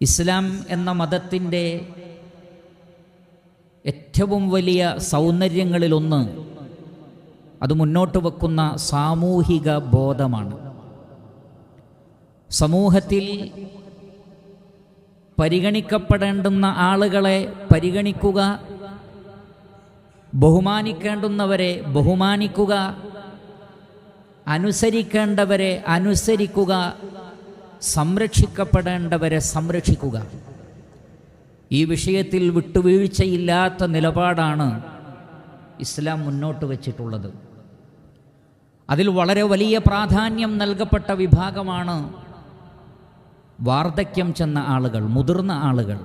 ഇസ്ലാം എന്ന മതത്തിന്റെ ഏറ്റവും വലിയ സൗന്ദര്യങ്ങളിലൊന്ന് അത് മുന്നോട്ട് വെക്കുന്ന സാമൂഹിക ബോധമാണ്. സമൂഹത്തിൽ പരിഗണിക്കപ്പെടേണ്ടുന്ന ആളുകളെ പരിഗണിക്കുക ബഹുമാനിക്കേണ്ടുന്നവരെ ബഹുമാനിക്കുക അനുസരിക്കേണ്ടവരെ അനുസരിക്കുക സംരക്ഷിക്കപ്പെടേണ്ടവരെ സംരക്ഷിക്കുക. ഈ വിഷയത്തിൽ വിട്ടുവീഴ്ചയില്ലാത്ത നിലപാടാണ് ഇസ്ലാം മുന്നോട്ട് വച്ചിട്ടുള്ളത്. അതിൽ വളരെ വലിയ പ്രാധാന്യം നൽകപ്പെട്ട വിഭാഗമാണ് വാർദ്ധക്യം ചെന്ന ആളുകൾ മുതിർന്ന ആളുകൾ.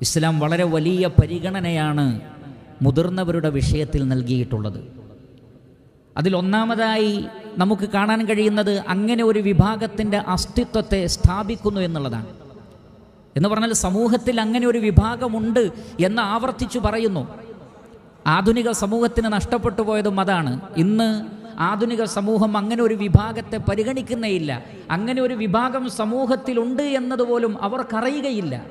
ഇസ്ലാം വളരെ വലിയ പരിഗണനയാണ് മുതിർന്നവരുടെ വിഷയത്തിൽ നൽകിയിട്ടുള്ളത്. അതിൽ ഒന്നാമതായി നമുക്ക് കാണാൻ കഴിയുന്നത് അങ്ങനെ ഒരു വിഭാഗത്തിന്റെ അസ്തിത്വത്തെ സ്ഥാപിക്കുന്നു എന്നുള്ളതാണ്. എന്ന് പറഞ്ഞാൽ സമൂഹത്തിൽ അങ്ങനെ ഒരു വിഭാഗമുണ്ട് എന്ന് ആവർത്തിച്ചു പറയുന്നു. ആധുനിക സമൂഹത്തിന് നഷ്ടപ്പെട്ടു പോയതും അതാണ്. ഇന്ന് ആധുനിക സമൂഹം അങ്ങനെ ഒരു വിഭാഗത്തെ പരിഗണിക്കുന്നേയില്ല. അങ്ങനെ ഒരു വിഭാഗം സമൂഹത്തിലുണ്ട് എന്നതുപോലും അവർക്കറിയുകയില്ല.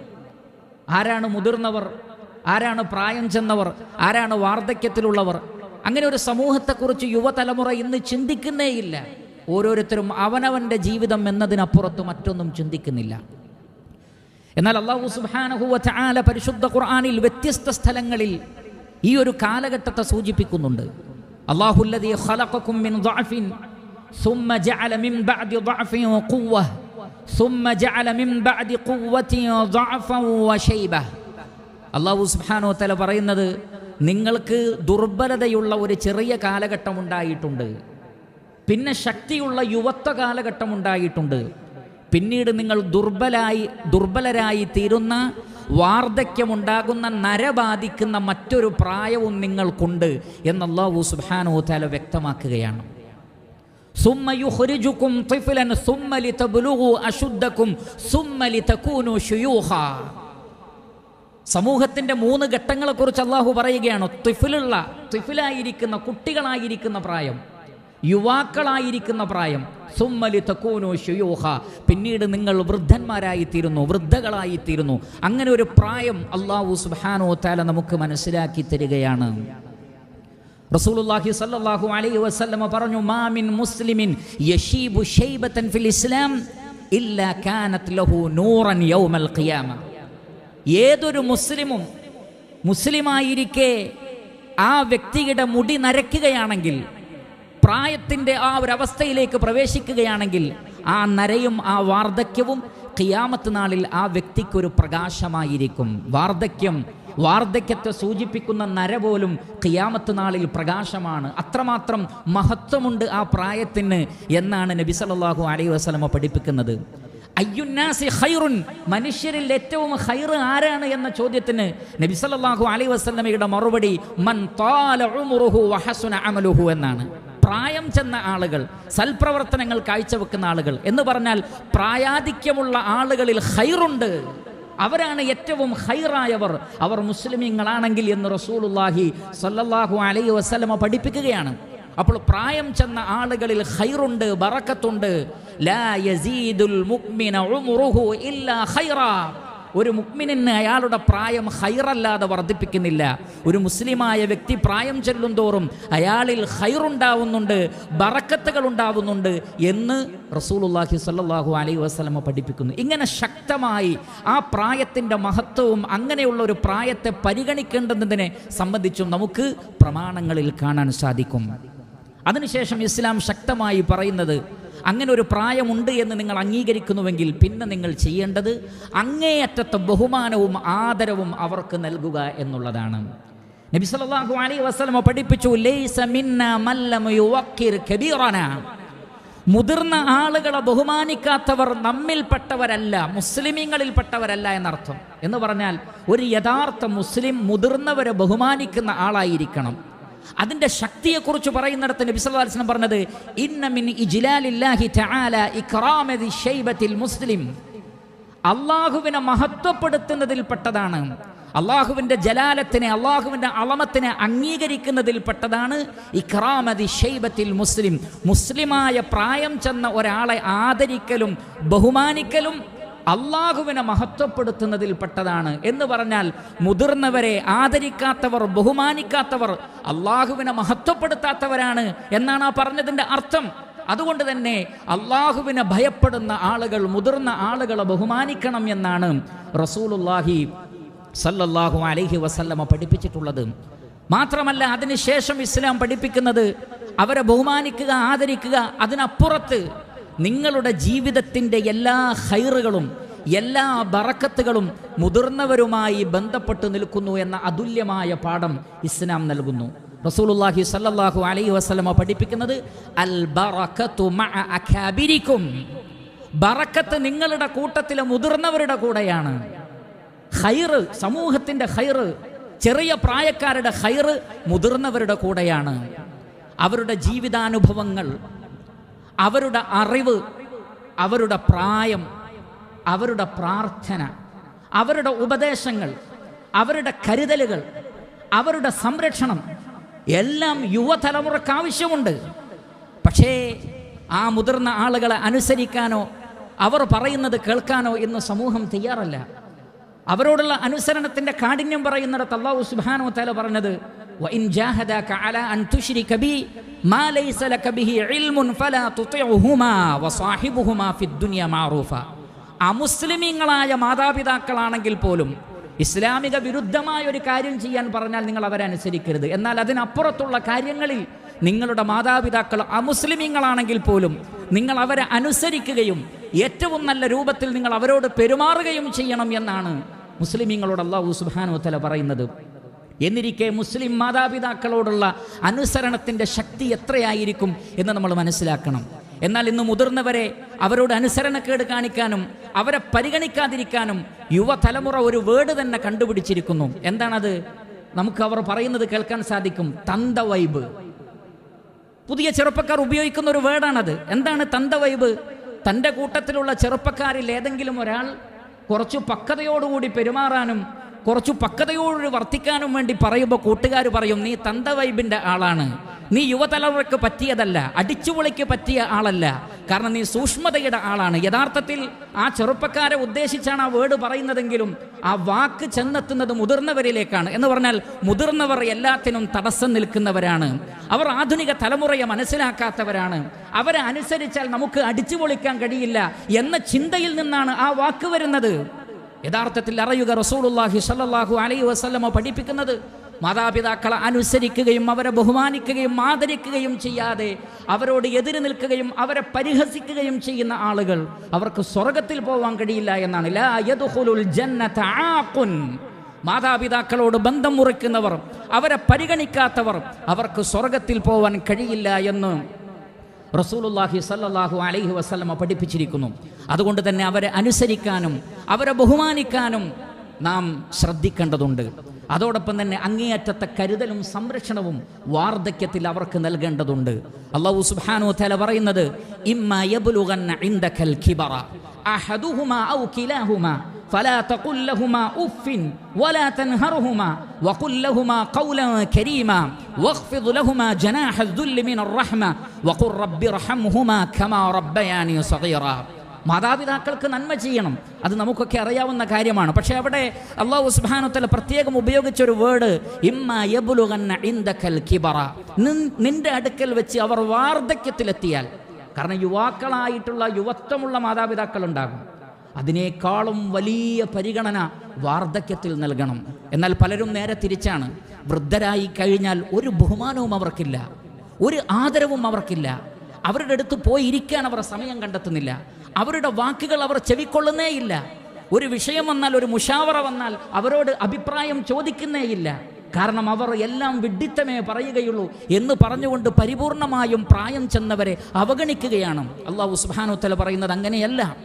ആരാണ് മുതിർന്നവർ? ആരാണ് പ്രായം ചെന്നവർ? ആരാണ് വാർദ്ധക്യത്തിലുള്ളവർ? അങ്ങനെ ഒരു സമൂഹത്തെക്കുറിച്ച് യുവതലമുറ ഇന്ന് ചിന്തിക്കുന്നേയില്ല. ഓരോരുത്തരും അവനവന്റെ ജീവിതം എന്നതിനപ്പുറത്ത് മറ്റൊന്നും ചിന്തിക്കുന്നില്ല. എന്നാൽ അള്ളാഹു സുബാനഹുവ ചാല പരിശുദ്ധ ഖുർആാനിൽ വ്യത്യസ്ത സ്ഥലങ്ങളിൽ ഈ ഒരു കാലഘട്ടത്തെ സൂചിപ്പിക്കുന്നുണ്ട്. അള്ളാഹുല്ലതി ثم جعل من بعد ضعف ثم جعل من بعد ضعفا അള്ളാഹു സുബ്ഹാനോ തല പറയുന്നത് നിങ്ങൾക്ക് ദുർബലതയുള്ള ഒരു ചെറിയ കാലഘട്ടം ഉണ്ടായിട്ടുണ്ട് പിന്നെ ശക്തിയുള്ള യുവത്വ കാലഘട്ടം ഉണ്ടായിട്ടുണ്ട് പിന്നീട് നിങ്ങൾ ദുർബലായി ദുർബലരായി തീരുന്ന വാർദ്ധക്യമുണ്ടാകുന്ന നര ബാധിക്കുന്ന മറ്റൊരു പ്രായവും നിങ്ങൾക്കുണ്ട് എന്നല്ലാഹു സുബ്ഹാനഹു തആല വ്യക്തമാക്കുകയാണ് ثم يخرجكم طفلا ثم لتبلغوا أشدكم ثم لتكونوا شيوخا സമൂഹത്തിന്റെ മൂന്ന് ഘട്ടങ്ങളെക്കുറിച്ച് അള്ളാഹു പറയുകയാണ്. ത്വിഫിലുള്ള ത്വിഫിലായിരിക്കുന്ന കുട്ടികളായിരിക്കുന്ന പ്രായം യുവാക്കളായിരിക്കുന്ന പ്രായം. സുമ്മലി തക്കൂനു ഷുയൂഹ പിന്നീട് നിങ്ങൾ വൃദ്ധന്മാരായിത്തീരുന്നു വൃദ്ധകളായിത്തീരുന്നു. അങ്ങനെ ഒരു പ്രായം അള്ളാഹു സുബാനോ താല നമുക്ക് മനസ്സിലാക്കി തരികയാണ്. റസൂലുള്ളാഹി സല്ലല്ലാഹു അലൈഹി വസല്ലമ പറഞ്ഞു മാമിൻ മുസ്ലിമിൻ യശീബു ഷൈബതൻ ഫിൽ ഇസ്ലാം ഇല്ലാ കാനത് ലഹു നൂറൻ യൗമൽ ഖിയാമ. ഏതൊരു മുസ്ലിമും മുസ്ലിമായിരിക്കെ ആ വ്യക്തിയുടെ മുടി നരയ്ക്കുകയാണെങ്കിൽ പ്രായത്തിന്റെ ആ ഒരു അവസ്ഥയിലേക്ക് പ്രവേശിക്കുകയാണെങ്കിൽ ആ നരയും ആ വാർദ്ധക്യവും ഖിയാമത്ത് നാളിൽ ആ വ്യക്തിക്കൊരു പ്രകാശമായിരിക്കും. വാർദ്ധക്യം വാർദ്ധക്യത്തെ സൂചിപ്പിക്കുന്ന നര പോലും ഖിയാമത്ത് നാളിൽ പ്രകാശമാണ്. അത്രമാത്രം മഹത്വമുണ്ട് ആ പ്രായത്തിന് എന്നാണ് നബി സല്ലല്ലാഹു അലൈഹി വസല്ലമ പഠിപ്പിക്കുന്നത്. അയ്യുന്നാസി ഖൈറുൻ മനുഷ്യരിൽ ഏറ്റവും ഖൈർ ആരാണ് എന്ന ചോദ്യത്തിന് സല്ലല്ലാഹു അലൈഹി വസല്ലമയുടെ മറുപടി മൻ വഹസുന അമലുഹു എന്നാണ്. പ്രായം ചെന്ന ആളുകൾ സൽപ്രവർത്തനങ്ങൾ കാഴ്ചവെക്കുന്ന ആളുകൾ എന്ന് പറഞ്ഞാൽ പ്രായാധിക്യമുള്ള ആളുകളിൽ ഖൈറുണ്ട്. അവരാണ് ഏറ്റവും ഹൈറായവർ അവർ മുസ്ലിമീങ്ങളാണെങ്കിൽ എന്ന് റസൂലുല്ലാഹി സല്ലല്ലാഹു അലൈഹി വസല്ലമ പഠിപ്പിക്കുകയാണ്. അപ്പോൾ പ്രായം ചെന്ന ആളുകളിൽ ഹൈറുണ്ട് ബറക്കത്തുണ്ട്. ഒരു മുക്മിനിന് അയാളുടെ പ്രായം ഹൈറല്ലാതെ വർദ്ധിപ്പിക്കുന്നില്ല. ഒരു മുസ്ലിമായ വ്യക്തി പ്രായം ചെല്ലും തോറും അയാളിൽ ഹൈറുണ്ടാവുന്നുണ്ട് ബറക്കത്തുകൾ ഉണ്ടാവുന്നുണ്ട് എന്ന് റസൂലുല്ലാഹി സല്ലാഹു അലൈഹി വസ്ലമ പഠിപ്പിക്കുന്നു. ഇങ്ങനെ ശക്തമായി ആ പ്രായത്തിന്റെ മഹത്വവും അങ്ങനെയുള്ള ഒരു പ്രായത്തെ പരിഗണിക്കേണ്ടതിനെ സംബന്ധിച്ചും നമുക്ക് പ്രമാണങ്ങളിൽ കാണാൻ സാധിക്കും. അതിനുശേഷം ഇസ്ലാം ശക്തമായി പറയുന്നത് അങ്ങനെ ഒരു പ്രായമുണ്ട് എന്ന് നിങ്ങൾ അംഗീകരിക്കുന്നുവെങ്കിൽ പിന്നെ നിങ്ങൾ ചെയ്യേണ്ടത് അങ്ങേയറ്റത്തെ ബഹുമാനവും ആദരവും അവർക്ക് നൽകുക എന്നുള്ളതാണ്. നബി സല്ലല്ലാഹു അലൈഹി വസല്ലമ പഠിപ്പിച്ചു ലൈസ യുവക്കിർ മുതിർന്ന ആളുകളെ ബഹുമാനിക്കാത്തവർ നമ്മിൽപ്പെട്ടവരല്ല മുസ്ലിമീങ്ങളിൽപ്പെട്ടവരല്ല എന്നർത്ഥം. എന്ന് പറഞ്ഞാൽ ഒരു യഥാർത്ഥ മുസ്ലിം മുതിർന്നവരെ ബഹുമാനിക്കുന്ന ആളായിരിക്കണം. അതിന്റെ ശക്തിയെക്കുറിച്ച് പറയുന്നിടത്ത് നബി അലൈഹി വസല്ലം പറഞ്ഞത് ഇന്ന മിൻ ഇജ്ലാലില്ലാഹി തആല മുസ്ലിം. അള്ളാഹുവിനെ മഹത്വപ്പെടുത്തുന്നതിൽപ്പെട്ടതാണ്. അള്ളാഹുവിന്റെ ജലാലത്തിനെ അള്ളാഹുവിന്റെ അളമത്തിനെ അംഗീകരിക്കുന്നതിൽപ്പെട്ടതാണ് ഇക്രാമതി ഷെയ്ബത്തിൽ മുസ്ലിം. മുസ്ലിമായ പ്രായം ചെന്ന ഒരാളെ ആദരിക്കലും ബഹുമാനിക്കലും അള്ളാഹുവിനെ മഹത്വപ്പെടുത്തുന്നതിൽ പെട്ടതാണ് എന്ന് പറഞ്ഞാൽ മുതിർന്നവരെ ആദരിക്കാത്തവർ ബഹുമാനിക്കാത്തവർ അള്ളാഹുവിനെ മഹത്വപ്പെടുത്താത്തവരാണ് എന്നാണ് ആ പറഞ്ഞതിന്റെ അർത്ഥം. അതുകൊണ്ട് തന്നെ അള്ളാഹുവിനെ ഭയപ്പെടുന്ന ആളുകൾ മുതിർന്ന ആളുകളെ ബഹുമാനിക്കണം എന്നാണ് റസൂലുല്ലാഹി സല്ലല്ലാഹു അലൈഹി വസല്ലമ പഠിപ്പിച്ചിട്ടുള്ളത്. മാത്രമല്ല അതിനുശേഷം ഇസ്ലാം പഠിപ്പിക്കുന്നത് അവരെ ബഹുമാനിക്കുക ആദരിക്കുക അതിനപ്പുറത്ത് നിങ്ങളുടെ ജീവിതത്തിന്റെ എല്ലാ ഹൈറുകളും എല്ലാ ബറക്കത്തുകളും മുതിർന്നവരുമായി ബന്ധപ്പെട്ട് നിൽക്കുന്നു എന്ന അതുല്യമായ പാഠം ഇസ്ലാം നൽകുന്നു. റസൂലുള്ളാഹി സല്ലല്ലാഹു അലൈഹി വസല്ലമ പഠിപ്പിക്കുന്നത് അൽ ബറക്കത്തു ബറക്കത്ത് നിങ്ങളുടെ കൂട്ടത്തിലെ മുതിർന്നവരുടെ കൂടെയാണ്. ഹൈറ് സമൂഹത്തിന്റെ ഹൈറ് ചെറിയ പ്രായക്കാരുടെ ഹൈറ് മുതിർന്നവരുടെ കൂടെയാണ്. അവരുടെ ജീവിതാനുഭവങ്ങൾ അവരുടെ അറിവ് അവരുടെ പ്രായം അവരുടെ പ്രാർത്ഥന അവരുടെ ഉപദേശങ്ങൾ അവരുടെ കരുതലുകൾ അവരുടെ സംരക്ഷണം എല്ലാം യുവതലമുറക്ക് ആവശ്യമുണ്ട്. പക്ഷേ ആ മുതിർന്ന ആളുകളെ അനുസരിക്കാനോ അവർ പറയുന്നത് കേൾക്കാനോ ഇന്ന് സമൂഹം തയ്യാറല്ല. അവരോടുള്ള അനുസരണത്തിന്റെ കാഠിന്യം പറയുന്നിടത്ത് അള്ളാഹു സുബാനോ തല പറഞ്ഞത് وإن جاهداك على أن تشرك بي ما ليس لك به علم فلا تطعهما وصاحبهما في الدنيا معروفا അമുസ്ലിമീങ്ങളായ മാതാപിതാക്കളാണെങ്കിൽ പോലും ഇസ്ലാമിക വിരുദ്ധമായ ഒരു കാര്യം ചെയ്യാൻ പറഞ്ഞാൽ നിങ്ങൾ അവരെ അനുസരിക്കരുത് എന്നാൽ അതിനപ്പുറത്തുള്ള കാര്യങ്ങളിൽ നിങ്ങളുടെ മാതാപിതാക്കൾ അമുസ്ലിമീങ്ങളാണെങ്കിൽ പോലും നിങ്ങൾ അവരെ അനുസരിക്കുകയും ഏറ്റവും നല്ല രൂപത്തിൽ നിങ്ങൾ അവരോട് പെരുമാറുകയും ചെയ്യണം എന്നാണ് മുസ്ലിമീങ്ങളോട് അള്ളാഹു സുബാനു തല പറയുന്നത് എന്നിരിക്കെ മുസ്ലിം മാതാപിതാക്കളോടുള്ള അനുസരണത്തിന്റെ ശക്തി എത്രയായിരിക്കും എന്ന് നമ്മൾ മനസ്സിലാക്കണം. എന്നാൽ ഇന്ന് മുതിർന്നവരെ അവരോട് അനുസരണക്കേട് കാണിക്കാനും അവരെ പരിഗണിക്കാതിരിക്കാനും യുവതലമുറ ഒരു വേർഡ് തന്നെ കണ്ടുപിടിച്ചിരിക്കുന്നു. എന്താണത്? നമുക്ക് അവർ പറയുന്നത് കേൾക്കാൻ സാധിക്കും തന്ത വൈബ്. പുതിയ ചെറുപ്പക്കാർ ഉപയോഗിക്കുന്ന ഒരു വേർഡാണത്. എന്താണ് തന്ത വൈബ്? തന്റെ കൂട്ടത്തിലുള്ള ചെറുപ്പക്കാരിൽ ഏതെങ്കിലും ഒരാൾ കുറച്ചു പക്വതയോടുകൂടി പെരുമാറാനും കുറച്ചു പക്വതയോട് വർത്തിക്കാനും വേണ്ടി പറയുമ്പോൾ കൂട്ടുകാർ പറയും നീ തന്ത വൈബിന്റെ ആളാണ്. നീ യുവതലമുറയ്ക്ക് പറ്റിയതല്ല അടിച്ചുപൊളിക്ക് പറ്റിയ ആളല്ല. കാരണം നീ സൂക്ഷ്മതയുടെ ആളാണ്. യഥാർത്ഥത്തിൽ ആ ചെറുപ്പക്കാരെ ഉദ്ദേശിച്ചാണ് ആ വേർഡ് പറയുന്നതെങ്കിലും ആ വാക്ക് ചെന്നെത്തുന്നത് മുതിർന്നവരിലേക്കാണ്. എന്ന് പറഞ്ഞാൽ മുതിർന്നവർ എല്ലാത്തിനും തടസ്സം നിൽക്കുന്നവരാണ്. അവർ ആധുനിക തലമുറയെ മനസ്സിലാക്കാത്തവരാണ്. അവരെ അനുസരിച്ചാൽ നമുക്ക് അടിച്ചുപൊളിക്കാൻ കഴിയില്ല എന്ന ചിന്തയിൽ നിന്നാണ് ആ വാക്ക് വരുന്നത്. യഥാർത്ഥത്തിൽ അറിയുക റസൂലുള്ളാഹി സല്ലാഹു അലൈ വസ്ലമ പഠിപ്പിക്കുന്നത് മാതാപിതാക്കളെ അനുസരിക്കുകയും അവരെ ബഹുമാനിക്കുകയും ആദരിക്കുകയും ചെയ്യാതെ അവരോട് എതിര് നിൽക്കുകയും അവരെ പരിഹസിക്കുകയും ചെയ്യുന്ന ആളുകൾ അവർക്ക് സ്വർഗത്തിൽ പോവാൻ കഴിയില്ല എന്നാണ്. മാതാപിതാക്കളോട് ബന്ധം മുറിക്കുന്നവർ അവരെ പരിഗണിക്കാത്തവർ അവർക്ക് സ്വർഗത്തിൽ പോവാൻ കഴിയില്ല എന്ന് റസൂലുല്ലാഹി സല്ലാഹു അലൈഹി വസ്ലമ പഠിപ്പിച്ചിരിക്കുന്നു. അതുകൊണ്ട് തന്നെ അവരെ അനുസരിക്കാനും അവരെ ബഹുമാനിക്കാനും നാം ശ്രദ്ധിക്കേണ്ടതുണ്ട് അതോടൊപ്പം തന്നെ അങ്ങേയറ്റത്തെ കരുതലും സംരക്ഷണവും വാർദ്ധക്യത്തിൽ അവർക്ക് നൽകേണ്ടതുണ്ട് അള്ളാഹു സുബ്ഹാനഹു തആല പറയുന്നത് ഇമ്മ യബ്ലുഗന്ന ഇൻദകൽ കിബറ അഹദുഹുമാ ഔ കിലാഹുമാ فلا تقل لهما اف ولا تنهرهما وقل لهما قولا كريما واخفض لهما جناح الذل من الرحمه وقل رب ارحمهما كما ربياني صغيرا മാതാപിതാക്കൾക്ക് നന്മ ചെയ്യണം. അത് നമുക്കൊക്കെ അറിയാവുന്ന കാര്യമാണ്. പക്ഷേ അവിടെ അള്ളാഹു സുബ്ഹാനത്തല പ്രത്യേകം ഉപയോഗിച്ചൊരു വേർഡ് ഇമ്മ കിബറ. നിന്റെ അടുക്കൽ വെച്ച് അവർ വാർദ്ധക്യത്തിലെത്തിയാൽ. കാരണം യുവാക്കളായിട്ടുള്ള യുവത്വമുള്ള മാതാപിതാക്കൾ ഉണ്ടാകും അതിനേക്കാളും വലിയ പരിഗണന വാർദ്ധക്യത്തിൽ നൽകണം. എന്നാൽ പലരും നേരെ തിരിച്ചാണ്. വൃദ്ധരായി കഴിഞ്ഞാൽ ഒരു ബഹുമാനവും അവർക്കില്ല. ഒരു ആദരവും അവർക്കില്ല. അവരുടെ അടുത്ത് പോയി ഇരിക്കാൻ അവർ സമയം കണ്ടെത്തുന്നില്ല. അവരുടെ വാക്കുകൾ അവർ ചെവിക്കൊള്ളുന്നേയില്ല ഒരു വിഷയം വന്നാൽ ഒരു മുഷാവറ വന്നാൽ അവരോട് അഭിപ്രായം ചോദിക്കുന്നേയില്ല കാരണം അവർ എല്ലാം വിഡിത്തമേ പറയുകയുള്ളൂ എന്ന് പറഞ്ഞുകൊണ്ട് പരിപൂർണമായും പ്രായം ചെന്നവരെ അവഗണിക്കുകയാണ്. അള്ളാഹു സുബാനുത്തല പറയുന്നത് അങ്ങനെയല്ല.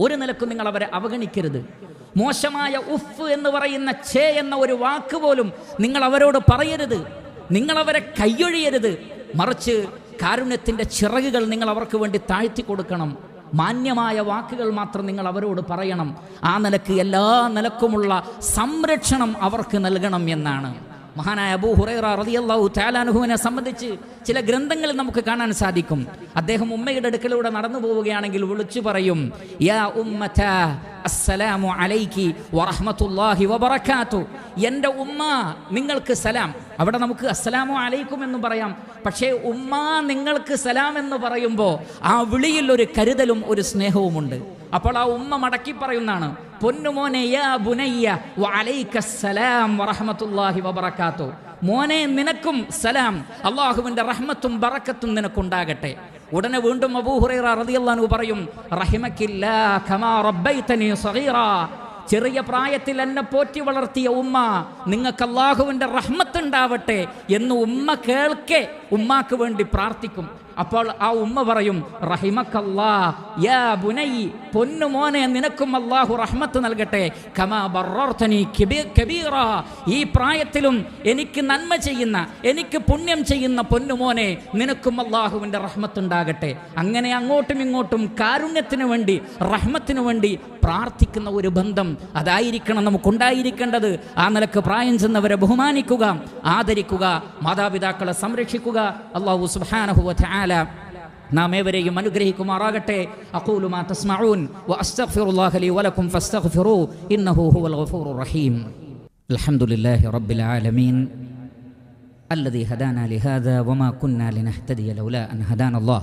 ഒരു നിലക്കും നിങ്ങൾ അവരെ അവഗണിക്കരുത്. മോശമായ ഉഫ് എന്ന് പറയുന്ന ഛേ എന്ന ഒരു വാക്ക് പോലും നിങ്ങൾ അവരോട് പറയരുത്. നിങ്ങൾ അവരെ കൈയൊഴിയരുത്. മറിച്ച് കാരുണ്യത്തിന്റെ ചിറകുകൾ നിങ്ങൾ അവർക്ക് വേണ്ടി താഴ്ത്തി കൊടുക്കണം. മാന്യമായ വാക്കുകൾ മാത്രം നിങ്ങൾ അവരോട് പറയണം. ആ നിലയ്ക്ക് എല്ലാ നിലക്കുമുള്ള സംരക്ഷണം അവർക്ക് നൽകണം എന്നാണ്. മഹാനായ അബൂ ഹുറൈറ റളിയല്ലാഹു താലാനുഹുവിനെ സംബന്ധിച്ച് ചില ഗ്രന്ഥങ്ങൾ നമുക്ക് കാണാൻ സാധിക്കും. അദ്ദേഹം ഉമ്മയുടെ അടുക്കലൂടെ നടന്നു പോവുകയാണെങ്കിൽ വിളിച്ചു പറയും യാ ഉമ്മത അസ്സലാമു അലൈക്കി വറഹ്മത്തുള്ളാഹി വബറകാതു എന്റെ ഉമ്മ നിങ്ങൾക്ക് സലാം. അവിടെ നമുക്ക് അസ്സലാമു അലൈക്കും എന്ന് പറയാം. പക്ഷേ ഉമ്മ നിങ്ങൾക്ക് സലാം എന്ന് പറയുമ്പോൾ ആ വിളിയിൽ ഒരു കരുതലും ഒരു സ്നേഹവുമുണ്ട് അപ്പോൾ ആ ഉമ്മ മടക്കി പറയുന്നതാണ് പൊന്നുമോനെ യാ ബുനയ്യ വഅലൈക്കസ്സലാം വറഹ്മത്തുള്ളാഹി വബറകാതു മോനെ നിനക്കും സലാം. അള്ളാഹുവിന്റെ റഹ്മത്തും ബറക്കത്തും നിനക്കുണ്ടാകട്ടെ. ഉടനെ വീണ്ടും അബൂ ഹുറൈറ റളിയല്ലാഹു പറയും ചെറിയ പ്രായത്തിൽ എന്നെ പോറ്റി വളർത്തിയ ഉമ്മ നിങ്ങൾക്ക് അള്ളാഹുവിന്റെ റഹ്മത്ത് ഉണ്ടാവട്ടെ എന്ന് ഉമ്മ കേൾക്കെ ഉമ്മാക്ക് വേണ്ടി പ്രാർത്ഥിക്കും. അപ്പോൾ ആ ഉമ്മ പറയും റഹിമക്കല്ലാ യാ ബുനൈ പൊന്നു മോനെ നിനക്കും അള്ളാഹു റഹ്മത്ത് നൽകട്ടെ. കമാ ബറോർത്തനി കിബീ- കബീറ ഈ പ്രായത്തിലും എനിക്ക് നന്മ ചെയ്യുന്ന എനിക്ക് പുണ്യം ചെയ്യുന്ന പൊന്നുമോനെ നിനക്കും അള്ളാഹുവിന്റെ റഹ്മത്തുണ്ടാകട്ടെ. അങ്ങനെ അങ്ങോട്ടും ഇങ്ങോട്ടും കാരുണ്യത്തിന് വേണ്ടി റഹ്മത്തിന് വേണ്ടി പ്രാർത്ഥിക്കുന്ന ഒരു ബന്ധം അതായിരിക്കണം നമുക്കുണ്ടായിരിക്കേണ്ടത്. ആ നിലയ്ക്ക് പ്രായം ചെന്നവരെ ബഹുമാനിക്കുക ആദരിക്കുക മാതാപിതാക്കളെ സംരക്ഷിക്കുക. അള്ളാഹു സുബ്ഹാനഹു വതആല നാം ഏവരെയും അനുഗ്രഹിക്കുമാറാകട്ടെ അഖൂലു മാ തസ്മഊൻ വഅസ്തഗ്ഫിറുല്ലാഹ ലി വലക്കും ഫസ്തഗ്ഫിറൂ ഇന്നഹു ഹുവൽ ഗഫൂറുർ റഹീം അൽഹംദുലില്ലാഹി റബ്ബിൽ ആലമീൻ الذي هدانا لهذا وما كنا لنهتدي لولا أن هدانا الله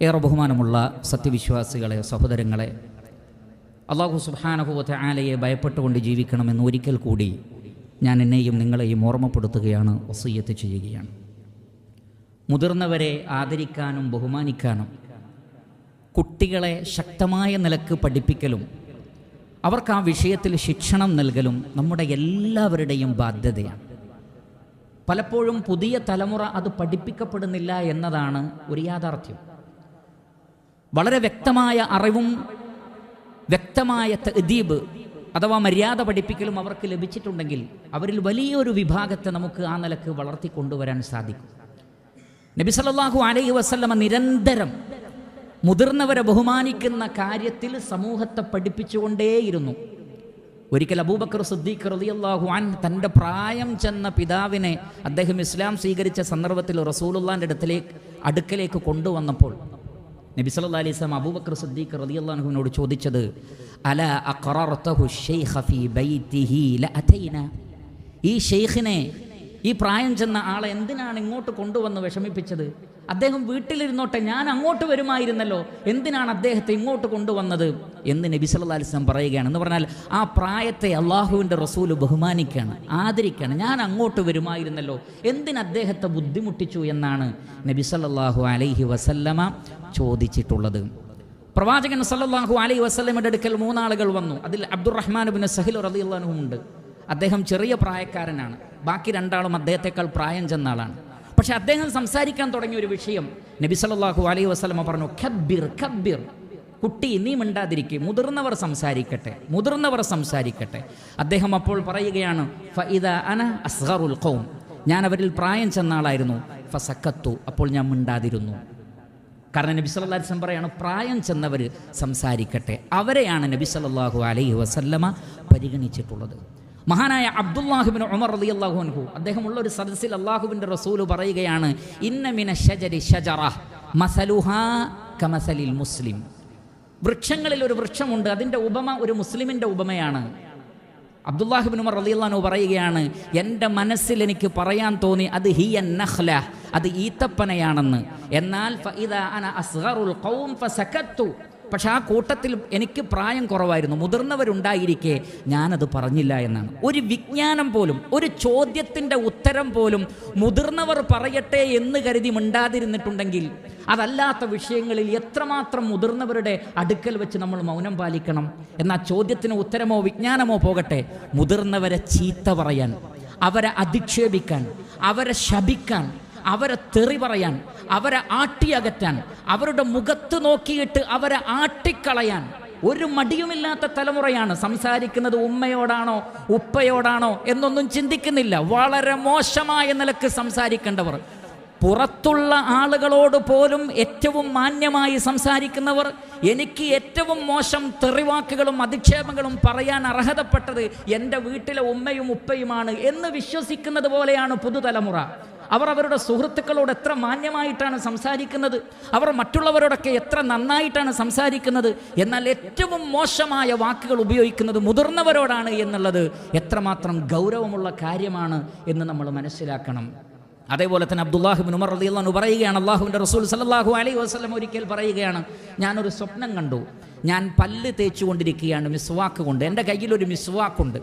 ഏറെ ബഹുമാനമുള്ള സത്യവിശ്വാസികളെ സഹോദരങ്ങളെ അള്ളാഹു സുബാനഹുവത്തെ ആലയെ ഭയപ്പെട്ടുകൊണ്ട് ജീവിക്കണമെന്ന് ഒരിക്കൽ കൂടി ഞാൻ എന്നെയും നിങ്ങളെയും ഓർമ്മപ്പെടുത്തുകയാണ് വസീയത്ത് ചെയ്യുകയാണ് മുതിർന്നവരെ ആദരിക്കാനും ബഹുമാനിക്കാനും കുട്ടികളെ ശക്തമായ നിലയ്ക്ക് പഠിപ്പിക്കലും അവർക്ക് ആ വിഷയത്തിൽ ശിക്ഷണം നൽകലും നമ്മുടെ എല്ലാവരുടെയും ബാധ്യതയാണ്. പലപ്പോഴും പുതിയ തലമുറ അത് പഠിപ്പിക്കപ്പെടുന്നില്ല എന്നതാണ് ഒരു യാഥാർത്ഥ്യം. വളരെ വ്യക്തമായ അറിവും വ്യക്തമായ തദീബ് അഥവാ മര്യാദ പഠിപ്പിക്കലും അവർക്ക് ലഭിച്ചിട്ടുണ്ടെങ്കിൽ അവരിൽ വലിയൊരു വിഭാഗത്തെ നമുക്ക് ആ നിലയ്ക്ക് വളർത്തിക്കൊണ്ടുവരാൻ സാധിക്കും. നബി സല്ലാഹു അലൈഹി വസ്ലമ നിരന്തരം മുതിർന്നവരെ ബഹുമാനിക്കുന്ന കാര്യത്തിൽ സമൂഹത്തെ പഠിപ്പിച്ചുകൊണ്ടേയിരുന്നു. ഒരിക്കൽ അബൂബക്കർ സിദ്ദീഖ് റളിയല്ലാഹു അൻ തന്റെ പ്രായം ചെന്ന പിതാവിനെ അദ്ദേഹം ഇസ്ലാം സ്വീകരിച്ച സന്ദർഭത്തിൽ റസൂലുള്ളാന്റെ അടുത്തിലേക്ക് അടുക്കലേക്ക് കൊണ്ടുവന്നപ്പോൾ നബി സല്ലല്ലാഹു അലൈഹി വസല്ലം അബൂബക്കർ സിദ്ദീഖ് റളിയല്ലാഹുവിനോട് ചോദിച്ചത് അല അഖറർതഹു ഫീ ഈ ഷെയ്ഖിനെ ഈ പ്രായം ചെന്ന ആളെ എന്തിനാണ് ഇങ്ങോട്ട് കൊണ്ടുവന്ന് വിഷമിപ്പിച്ചത്? അദ്ദേഹം വീട്ടിലിരുന്നോട്ടെ ഞാൻ അങ്ങോട്ട് വരുമായിരുന്നല്ലോ. എന്തിനാണ് അദ്ദേഹത്തെ ഇങ്ങോട്ട് കൊണ്ടുവന്നത്? എന്ന് നബി സല്ലാ അലൈഹി വസല്ലം പറയുകയാണ്. എന്ന് പറഞ്ഞാൽ ആ പ്രായത്തെ അള്ളാഹുവിന്റെ റസൂൽ ബഹുമാനിക്കുകയാണ് ആദരിക്കുകയാണ് ഞാൻ അങ്ങോട്ട് വരുമായിരുന്നല്ലോ. എന്തിന് അദ്ദേഹത്തെ ബുദ്ധിമുട്ടിച്ചു എന്നാണ് നബി സല്ലാഹു അലൈഹി വസല്ലമ ചോദിച്ചിട്ടുള്ളത്. പ്രവാചകൻ സല്ലാഹു അലൈഹി വസല്ലമയുടെ അടുക്കൽ മൂന്നാളുകൾ വന്നു. അതിൽ അബ്ദുറഹ്മാൻ ബിൻ സഹിൽ റളിയല്ലാഹു ഉണ്ട്. അദ്ദേഹം ചെറിയ പ്രായക്കാരനാണ്. ബാക്കി രണ്ടാളും അദ്ദേഹത്തെക്കാൾ പ്രായം ചെന്ന ആളാണ്. പക്ഷെ അദ്ദേഹം സംസാരിക്കാൻ തുടങ്ങിയ ഒരു വിഷയം നബി സല്ലല്ലാഹു അലൈഹി വസ്ലമ പറഞ്ഞു ഖബ്ബിർ ഖബ്ബിർ. കുട്ടി നീ മിണ്ടാതിരിക്കേ. മുതിർന്നവർ സംസാരിക്കട്ടെ. മുതിർന്നവർ സംസാരിക്കട്ടെ. അദ്ദേഹം അപ്പോൾ പറയുകയാണ് ഫഇദ അന അസ്ഗറുൽ ഖൗം. ഞാൻ അവരിൽ പ്രായം ചെന്ന ആളായിരുന്നു. ഫസക്കത്തു അപ്പോൾ ഞാൻ മിണ്ടാതിരുന്നു. കാരണം നബി സല്ലാ വസ്ലം പറയാണ് പ്രായം ചെന്നവർ സംസാരിക്കട്ടെ. അവരെയാണ് നബി സല്ലല്ലാഹു അലൈഹി വസല്ലമ പരിഗണിച്ചിട്ടുള്ളത്. മഹാനായ അബ്ദുല്ലാഹുബിന് ഉമർ റളിയല്ലാഹു അൻഹു. അദ്ദേഹമുള്ള ഒരു സദസ്സിൽ അള്ളാഹുബിന്റെ റസൂൽ പറയുകയാണ് ഇന്നമിന ഷജരി ഷജറ മസലുഹാ കമസലിൽ മുസ്ലിം. വൃക്ഷങ്ങളിൽ ഒരു വൃക്ഷമുണ്ട് അതിന്റെ ഉപമ ഒരു മുസ്ലിമിന്റെ ഉപമയാണ്. അബ്ദുല്ലാഹിബിൻ ഉമർ അലി റളിയല്ലാഹു പറയുകയാണ് എന്റെ മനസ്സിൽ എനിക്ക് പറയാൻ തോന്നി അത് ഹിയ നഹ്ല അത് ഈത്തപ്പനയാണെന്ന്. എന്നാൽ പക്ഷെ ആ കൂട്ടത്തിൽ എനിക്ക് പ്രായം കുറവായിരുന്നു. മുതിർന്നവരുണ്ടായിരിക്കെ ഞാനത് പറഞ്ഞില്ല എന്നാണ്. ഒരു വിജ്ഞാനം പോലും ഒരു ചോദ്യത്തിന്റെ ഉത്തരം പോലും മുതിർന്നവർ പറയട്ടെ എന്ന് കരുതി മിണ്ടാതിരുന്നിട്ടുണ്ടെങ്കിൽ അതല്ലാത്ത വിഷയങ്ങളിൽ എത്രമാത്രം മുതിർന്നവരുടെ അടുക്കൽ വെച്ച് നമ്മൾ മൗനം പാലിക്കണം? എന്നാൽ ചോദ്യത്തിന് ഉത്തരമോ വിജ്ഞാനമോ പോകട്ടെ. മുതിർന്നവരെ ചീത്ത പറയാൻ അവരെ അധിക്ഷേപിക്കാൻ അവരെ ശപിക്കാൻ അവരെ തെറി പറയാൻ അവരെ ആട്ടിയകറ്റാൻ അവരുടെ മുഖത്ത് നോക്കിയിട്ട് അവരെ ആട്ടിക്കളയാൻ ഒരു മടിയുമില്ലാത്ത തലമുറയാണ് സംസാരിക്കുന്നത് ഉമ്മയോടാണോ ഉപ്പയോടാണോ എന്നൊന്നും ചിന്തിക്കുന്നില്ല. വളരെ മോശമായ നിലയ്ക്ക് സംസാരിക്കേണ്ടവർ പുറത്തുള്ള ആളുകളോട് പോലും ഏറ്റവും മാന്യമായി സംസാരിക്കുന്നവർ എനിക്ക് ഏറ്റവും മോശം തെറിവാക്കുകളും അധിക്ഷേപങ്ങളും പറയാൻ അർഹതപ്പെട്ടത് എന്റെ വീട്ടിലെ ഉമ്മയും ഉപ്പയുമാണ് എന്ന് വിശ്വസിക്കുന്നത് പോലെയാണ് പുതുതലമുറ. അവർ അവരുടെ സുഹൃത്തുക്കളോട് എത്ര മാന്യമായിട്ടാണ് സംസാരിക്കുന്നത്? അവർ മറ്റുള്ളവരോടൊക്കെ എത്ര നന്നായിട്ടാണ് സംസാരിക്കുന്നത്? എന്നാൽ ഏറ്റവും മോശമായ വാക്കുകൾ ഉപയോഗിക്കുന്നത് മുതിർന്നവരോടാണ് എന്നുള്ളത് എത്രമാത്രം ഗൗരവമുള്ള കാര്യമാണ് എന്ന് നമ്മൾ മനസ്സിലാക്കണം. അതേപോലെ തന്നെ അബ്ദുല്ലാഹിബിൻ ഉമർ അൻഹു പറയുകയാണ് അള്ളാഹുവിന്റെ റസൂൽ സല്ലല്ലാഹു അലൈഹി വസ്ലം ഒരിക്കൽ പറയുകയാണ് ഞാനൊരു സ്വപ്നം കണ്ടു. ഞാൻ പല്ല് തേച്ചു കൊണ്ടിരിക്കുകയാണ് മിസ്വാക്ക് കൊണ്ട്. എന്റെ കയ്യിലൊരു മിസ്വാക്കുണ്ട്.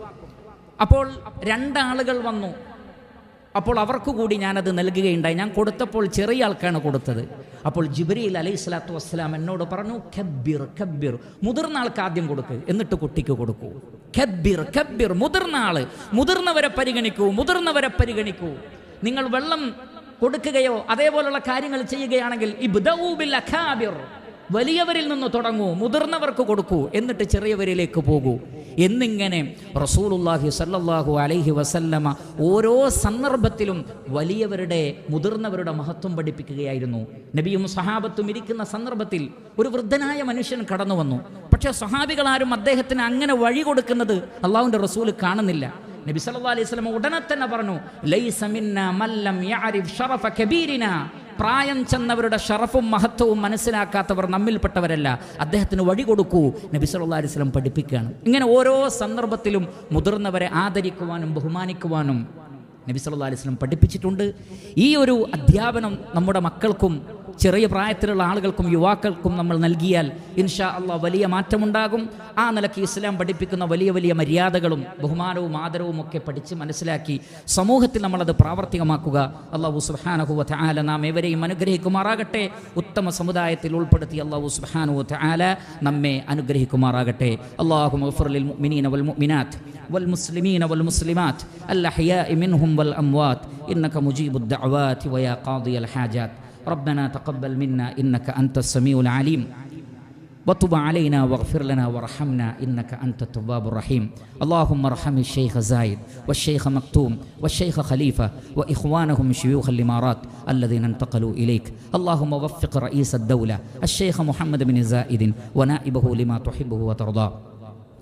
അപ്പോൾ രണ്ടാളുകൾ വന്നു. അപ്പോൾ അവർക്ക് കൂടി ഞാനത് നൽകുകയുണ്ടായി. ഞാൻ കൊടുത്തപ്പോൾ ചെറിയ ആൾക്കാണ് കൊടുത്തത്. അപ്പോൾ ജിബ്രീൽ അലൈഹി സ്വലാത്തു വസ്സലാം എന്നോട് പറഞ്ഞു ഖബ്ബിർ ഖബ്ബിർ മുതിർന്ന ആൾക്ക് ആദ്യം കൊടുക്ക്. എന്നിട്ട് കുട്ടിക്ക് കൊടുക്കൂ. ഖബ്ബിർ ഖബ്ബിർ മുതിർന്ന ആൾ. മുതിർന്നവരെ പരിഗണിക്കൂ മുതിർന്നവരെ പരിഗണിക്കൂ. നിങ്ങൾ വെള്ളം കൊടുക്കുകയോ അതേപോലുള്ള കാര്യങ്ങൾ ചെയ്യുകയാണെങ്കിൽ ഇബ്ദഊ ബിൽ അഖാബിർ. വലിയവരിൽ നിന്ന് തുടങ്ങൂ മുതിർന്നവർക്ക് കൊടുക്കൂ എന്നിട്ട് ചെറിയവരിലേക്ക് പോകൂ. എന്നിങ്ങനെ റസൂലുല്ലാഹി സല്ലാഹു അലൈഹി വസല്ലമ ഓരോ സന്ദർഭത്തിലും വലിയവരുടെ മുതിർന്നവരുടെ മഹത്വം പഠിപ്പിക്കുകയായിരുന്നു. നബിയും സഹാബത്തും ഇരിക്കുന്ന സന്ദർഭത്തിൽ ഒരു വൃദ്ധനായ മനുഷ്യൻ കടന്നു വന്നു പക്ഷേ സഹാബികളാരും അദ്ദേഹത്തിന് അങ്ങനെ വഴി കൊടുക്കുന്നത് അള്ളാഹുവിന്റെ റസൂൽ കാണുന്നില്ല. നബി സല്ലാ അലൈഹി സ്വലം ഉടനെ തന്നെ പറഞ്ഞു ലൈസ മിന്ന മല്ലം ഷറഫ പ്രായം ചെന്നവരുടെ ഷറഫും മഹത്വവും മനസ്സിലാക്കാത്തവർ നമ്മിൽപ്പെട്ടവരല്ല. അദ്ദേഹത്തിന് വഴി കൊടുക്കൂ. നബി സല്ലല്ലാഹു അലൈഹി വസല്ലം പഠിപ്പിക്കുകയാണ്. ഇങ്ങനെ ഓരോ സന്ദർഭത്തിലും മുതിർന്നവരെ ആദരിക്കുവാനും ബഹുമാനിക്കുവാനും നബി സല്ലല്ലാഹു അലൈഹി വസല്ലം പഠിപ്പിച്ചിട്ടുണ്ട്. ഈ ഒരു അധ്യാപനം നമ്മുടെ മക്കൾക്കും ചെറിയ പ്രായത്തിലുള്ള ആളുകൾക്കും യുവാക്കൾക്കും നമ്മൾ നൽകിയാൽ ഇൻഷാ അള്ളാഹ് വലിയ മാറ്റമുണ്ടാകും ആ നിലയ്ക്ക് ഇസ്ലാം പഠിപ്പിക്കുന്ന വലിയ വലിയ മര്യാദകളും ബഹുമാനവും ആദരവും ഒക്കെ പഠിച്ച് മനസ്സിലാക്കി സമൂഹത്തിൽ നമ്മളത് പ്രാവർത്തികമാക്കുക അള്ളാഹു സുബാനഹുവ ആല നാം എവരെയും അനുഗ്രഹിക്കുമാറാകട്ടെ ഉത്തമ സമുദായത്തിൽ ഉൾപ്പെടുത്തി അള്ളാഹു സുബാനുവ ആല നമ്മെ അനുഗ്രഹിക്കുമാറാകട്ടെ അള്ളാഹു മഫറുലിൽ മുഅ്മിനീന വൽ മുഅ്മിനാത്ത് والمسلمين والمسلمات الأحياء منهم والأموات إنك مجيب الدعوات ويا قاضي الحاجات ربنا تقبل منا إنك أنت السميع العليم. وتب علينا واغفر لنا وارحمنا إنك أنت التواب الرحيم. اللهم ارحم الشيخ زايد والشيخ مكتوم والشيخ خليفة وإخوانهم شيوخ الإمارات الذين انتقلوا إليك. اللهم وفق رئيس الدولة الشيخ محمد بن زائد ونائبه لما تحبه وترضاه.